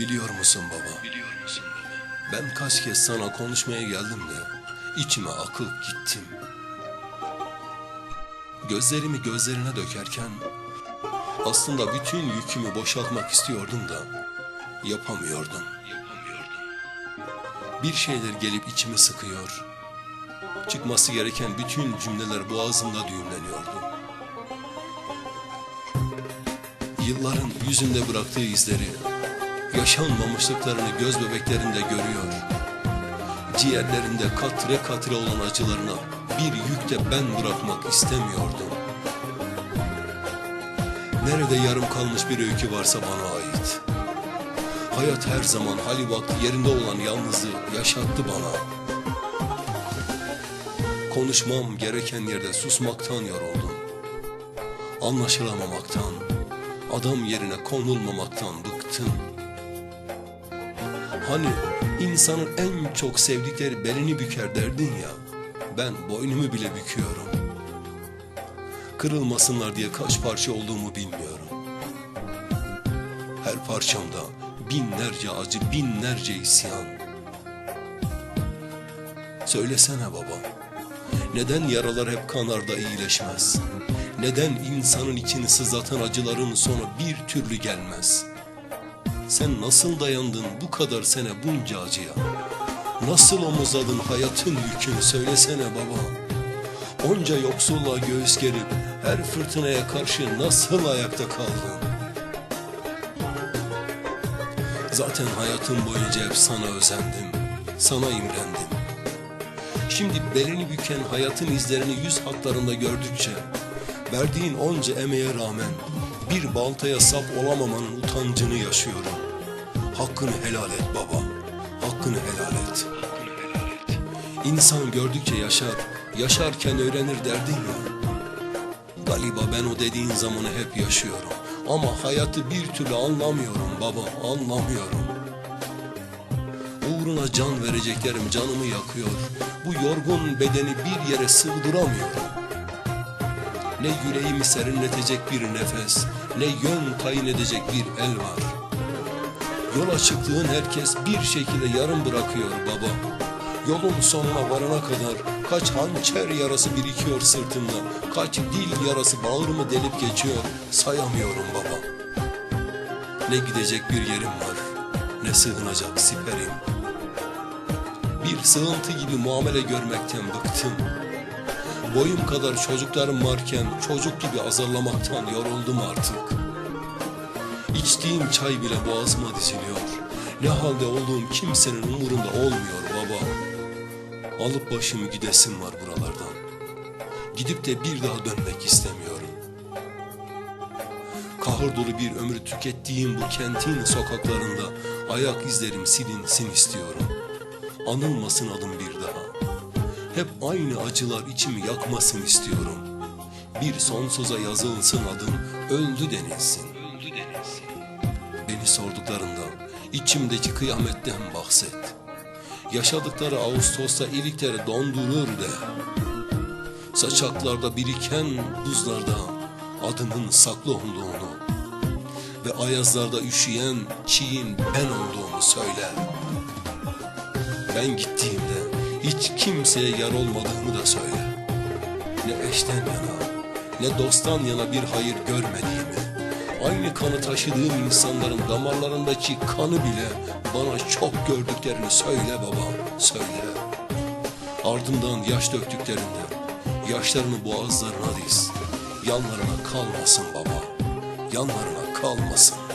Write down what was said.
Biliyor musun baba? Biliyor musun baba? Ben kaç kez sana konuşmaya geldim de içime akıp gittim. Gözlerimi gözlerine dökerken aslında bütün yükümü boşaltmak istiyordum da yapamıyordum. Yapamıyordum. Bir şeyler gelip içimi sıkıyor. Çıkması gereken bütün cümleler boğazımda düğümleniyordu. Yılların yüzünde bıraktığı izleri, yaşanmamışlıklarını göz bebeklerinde görüyor. Ciğerlerinde katre katre olan acılarına bir yük de ben bırakmak istemiyordum. Nerede yarım kalmış bir öykü varsa bana ait. Hayat her zaman hali vakti yerinde olan yalnızlığı yaşattı bana. Konuşmam gereken yerde susmaktan yoruldum. Anlaşılamamaktan, adam yerine konulmamaktan bıktım. Hani insanın en çok sevdikleri belini büker derdin ya, ben boynumu bile büküyorum. Kırılmasınlar diye kaç parça olduğumu bilmiyorum. Her parçamda binlerce acı, binlerce isyan. Söylesene baba, neden yaralar hep kanar da iyileşmez? Neden insanın içini sızlatan acıların sonu bir türlü gelmez? Sen nasıl dayandın bu kadar sene bunca acıya? Nasıl omuzladın hayatın yükünü söylesene baba. Onca yoksulluğa göğüs gerip her fırtınaya karşı nasıl ayakta kaldın? Zaten hayatım boyunca hep sana özendim, sana imrendim. Şimdi belini büken hayatın izlerini yüz hatlarında gördükçe, verdiğin onca emeğe rağmen bir baltaya sap olamamanın utancını yaşıyorum. Hakkını helal et baba, hakkını helal et. İnsan gördükçe yaşar, yaşarken öğrenir derdin ya. Galiba ben o dediğin zamanı hep yaşıyorum. Ama hayatı bir türlü anlamıyorum baba, anlamıyorum. Uğruna can vereceklerim canımı yakıyor. Bu yorgun bedeni bir yere sığdıramıyorum. Ne yüreğimi serinletecek bir nefes, ne yön tayin edecek bir el var. Yola çıktığın herkes bir şekilde yarım bırakıyor baba. Yolun sonuna varana kadar kaç hançer yarası birikiyor sırtımda, kaç dil yarası bağrımı delip geçiyor sayamıyorum baba. Ne gidecek bir yerim var, ne sığınacak siperim. Bir sığıntı gibi muamele görmekten bıktım. Boyum kadar çocuklarım varken çocuk gibi azarlamaktan yoruldum artık. İçtiğim çay bile boğazıma diziliyor. Ne halde olduğum kimsenin umurunda olmuyor baba. Alıp başımı gidesim var buralardan. Gidip de bir daha dönmek istemiyorum. Kahır dolu bir ömrü tükettiğim bu kentin sokaklarında ayak izlerim silinsin istiyorum. Anılmasın adım bir daha. Hep aynı acılar içimi yakmasın istiyorum. Bir sonsuza yazılsın adım, öldü denilsin. Beni sorduklarında içimdeki kıyametten bahset. Yaşadıkları Ağustos'ta ilikleri dondurur de. Saçaklarda biriken buzlarda adımın saklı olduğunu ve ayazlarda üşüyen çiğin ben olduğumu söyle. Ben gittiğimde hiç kimseye yar olmadığımı da söyle. Ne eşten yana ne dosttan yana bir hayır görmediğimi Aynı kanı taşıdığım insanların damarlarındaki kanı bile bana çok gördüklerini söyle babam, söyle. Ardından yaş döktüklerinde yaşlarını boğazlarına diz. Yanlarına kalmasın baba, yanlarına kalmasın.